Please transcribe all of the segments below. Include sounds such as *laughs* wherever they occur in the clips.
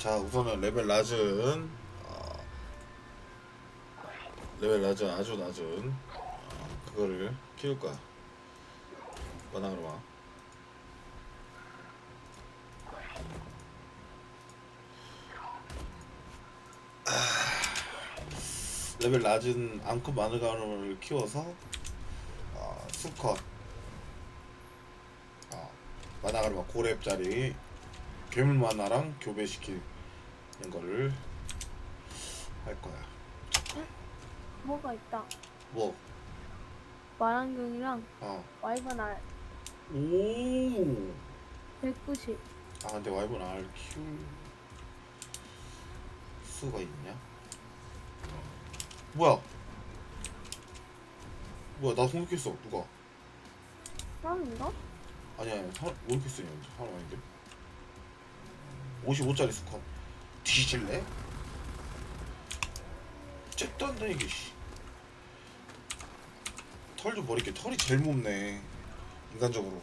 자 우선은 레벨 낮은 어, 레벨 낮은 아주 낮은 어, 그거를 키울 거야 바나그로마 레벨 낮은 앙크 마늘가루를 키워서 어, 수컷 어, 마나가르마 고렙짜리 괴물 만화랑 교배시키는 거를 할 거야. 뭐가 있다. 뭐? 마랑경이랑 어. 와이번 알 오. 190. 아 근데 와이번 알 키울 수가 있냐? 뭐야? 뭐야 나 성격했어 누가? 사람인가? 아니야 아니야 사, 왜 이렇게 쓰냐 사람 아닌데 55짜리 수컷 뒤질래? 잽도 안 되게 씨. 털 좀 버릴게 털이 제일 높네 인간적으로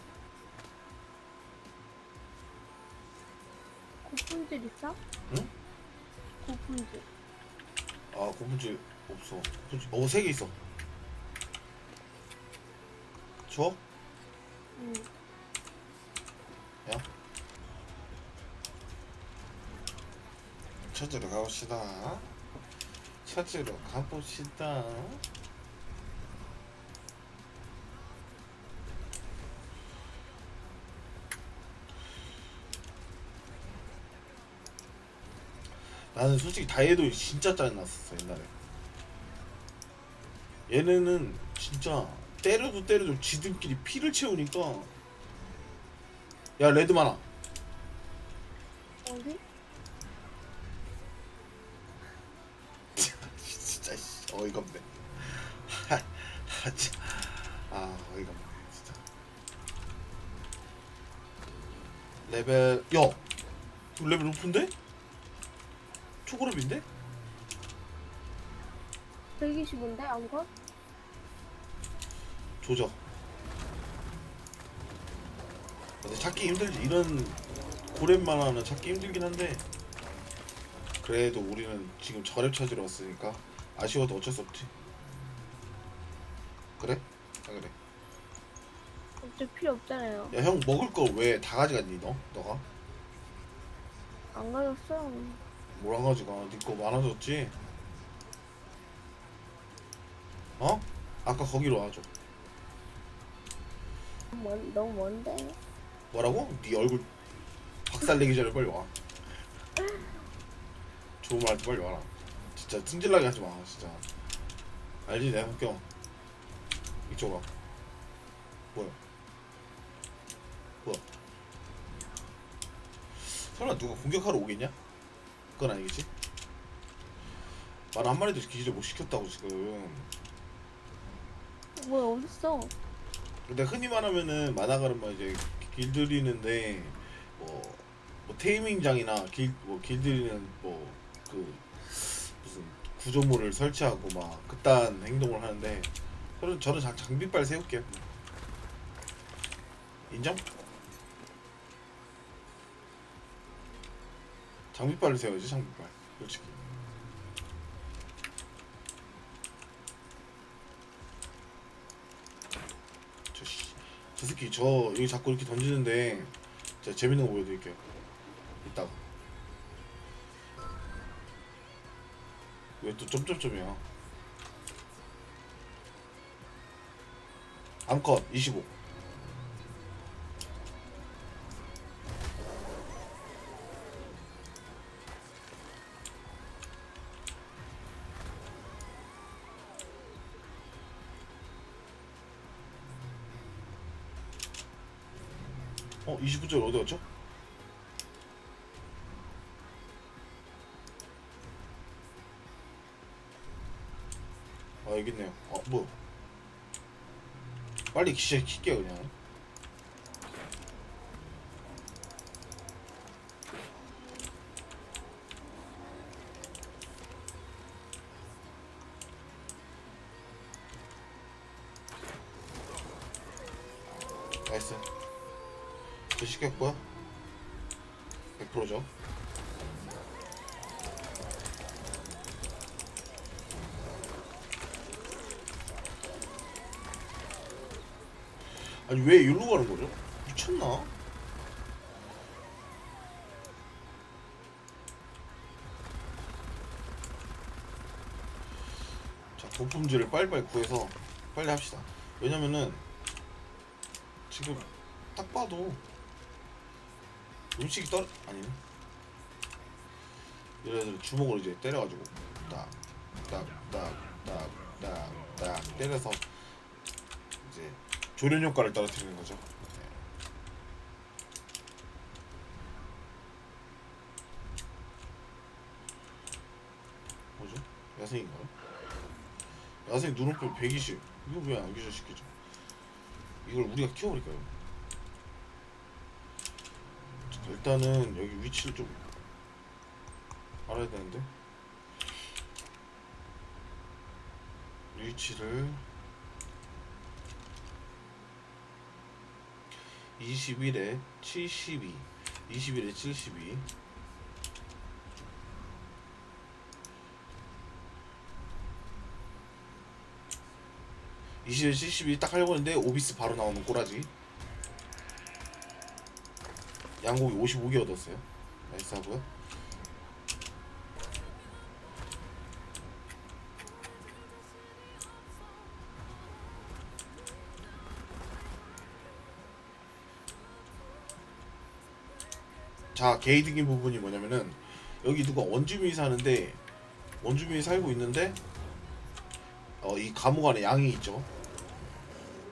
고품질 있어? 응? 고품질. 아 고분질 없어 고분질 어세 개 있어 줘? 응. 야 찾으러 가봅시다. 찾으러 가봅시다. 나는 솔직히 다이에도 진짜 짜증났었어 옛날에. 얘네는 진짜 때려도 때려도 지들끼리 피를 채우니까. 야 레드 많아 어디? 어이가 없네 *laughs* 하, 하, 참. 아 어이가 없네 진짜 레벨 야 레벨 높은데? 초고렙인데? 125인데 아무거? 조져 근데 찾기 힘들지 이런 고렙만화는 찾기 힘들긴 한데 그래도 우리는 지금 저렙 찾으러 왔으니까 아쉬워도 어쩔 수 없지 그래? 아 그래 어차피 필요 없잖아요. 야 형 먹을 거 왜 다 가져갔니 너? 너가? 안 가졌어. 뭐랑 가져가 니거 많아졌지? 어? 아까 거기로 와줘 먼, 너무 먼데. 뭐라고? 네 얼굴 박살내기 전에 빨리 와. *laughs* 좋은 말할 때 빨리 와라. 진짜 승질나게 하지 마, 진짜. 알지, 내 학교. 이쪽 와. 뭐야? 뭐야? 설마 누가 공격하러 오겠냐? 그건 아니겠지? 말 한 마리도 기지를 못 시켰다고 지금. 뭐야 어딨어? 근데 흔히 말하면은 만화가는 이제 길들이는데 뭐, 뭐 테이밍장이나 길, 뭐 길들이는 뭐 그 구조물을 설치하고 막 그딴 행동을 하는데 저는 저는 장, 장비빨 세울게요. 인정? 장비빨을 세워야지 장비빨 솔직히. 저, 씨, 저 새끼 저 여기 자꾸 이렇게 던지는데 제가 재밌는 거 보여드릴게요. 이따가. 왜 또 점점점이야? 암컷 25. 어 29절 어디 갔죠? 아 여기 있네요. 어 뭐? 빨리 기시에 킬게요 그냥. 나이스. 저 시켰고요. 100%죠. 아니 왜 여기로 가는 거죠? 미쳤나? 자 도품질을 빨리빨리 구해서 빨리 합시다 왜냐면은 지금 딱 봐도 음식이 떨어 아니네 얘네들 주먹으로 이제 때려가지고 딱딱딱딱딱딱 때려서 이제 조련 효과를 떨어뜨리는 거죠. 네. 뭐죠? 야생인가요? 야생 눈높이 120. 이거 왜 안 기절시키죠? 이걸 우리가 키워버릴까요? 자, 일단은 여기 위치를 좀 알아야 되는데 위치를 21에 72 21에 72 20에 72 딱 하려고 했는데 오비스 바로 나오는 꼬라지. 양고기 55개 얻었어요. 나이스 하고요 자 개이득인 부분이 뭐냐면은 여기 누가 원주민이 사는데 원주민이 살고 있는데 어, 이 감옥 안에 양이 있죠.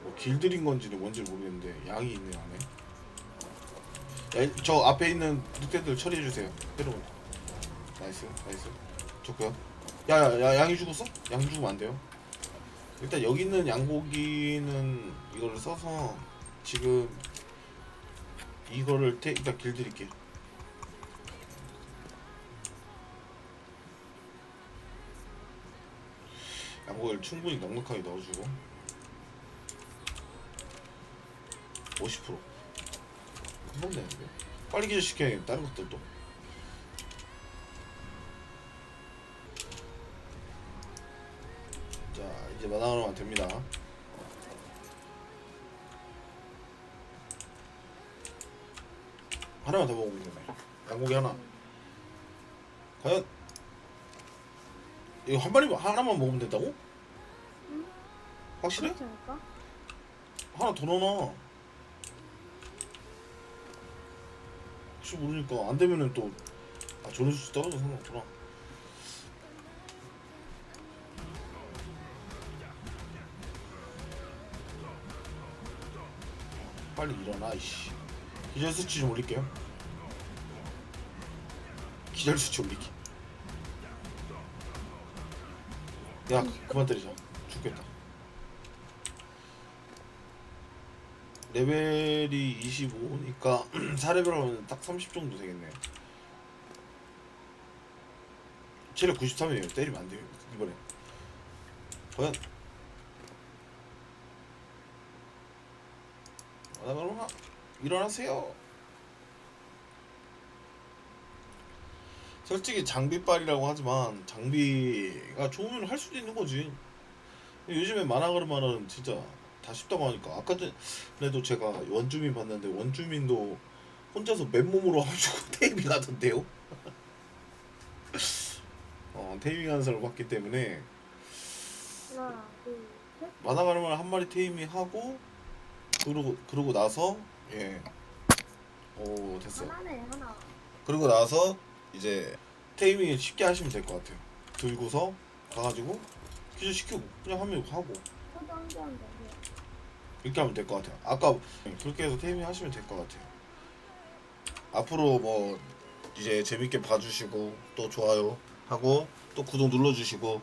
뭐 길들인 건지는 뭔지 모르겠는데 양이 있네요 안에. 야, 저 앞에 있는 늑대들 처리해 주세요. 때려보 나이스 나이스. 좋고요. 야야야 양이 죽었어? 양이 죽으면 안 돼요. 일단 여기 있는 양고기는 이거를 써서 지금 이거를 태, 일단 길들일게 양고기를 충분히 넉넉하게 넣어주고 50% 금방 되는데 빨리 기절시켜야겠다 다른 것들도. 자 이제 마당으로만 됩니다. 하나만 더 먹으면 되네 양고기 하나. 과연 이거 한 마리만 하나만 먹으면 된다고? 확실해? 그렇지 않을까? 하나 더 넣어놔. 혹시 모르니까 안 되면은 또 아, 조회수 떨어져 상관없구나. 빨리 일어나 이씨. 기절 수치 좀 올릴게요. 기절 수치 올리기. 야 그만 때리자. 죽겠다. 레벨이 25니까 4레벨 *clears throat* 하면 딱 30 정도 되겠네요. 체력 93이에요. 때리면 안 돼요. 이번에. 과연 아, 그럼 일어나세요. 솔직히 장비빨이라고 하지만 장비가 좋으면 할 수도 있는 거지. 요즘에 만화그룹만은 진짜 다 쉽다고 하니까 아까 전에도 제가 원주민 봤는데 원주민도 혼자서 맨몸으로 와가지고 테이밍 하던데요. 어 테이밍 하는 사람 봤기 때문에 하나, 둘, 셋. 만화가름을 한 마리 테이밍 하고 그러고 그러고 나서 예 오 됐어요. 하나네, 하나. 그러고 나서 이제 테이밍을 쉽게 하시면 될 것 같아요. 들고서 가가지고 기절 시키고 그냥 하면 하고. 이렇게 하면 될 것 같아요. 아까 그렇게 해서 테이밍 하시면 될 것 같아요. 앞으로 뭐 이제 재밌게 봐주시고 또 좋아요 하고 또 구독 눌러주시고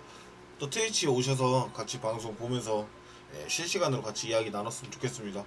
또 트위치에 오셔서 같이 방송 보면서 예, 실시간으로 같이 이야기 나눴으면 좋겠습니다.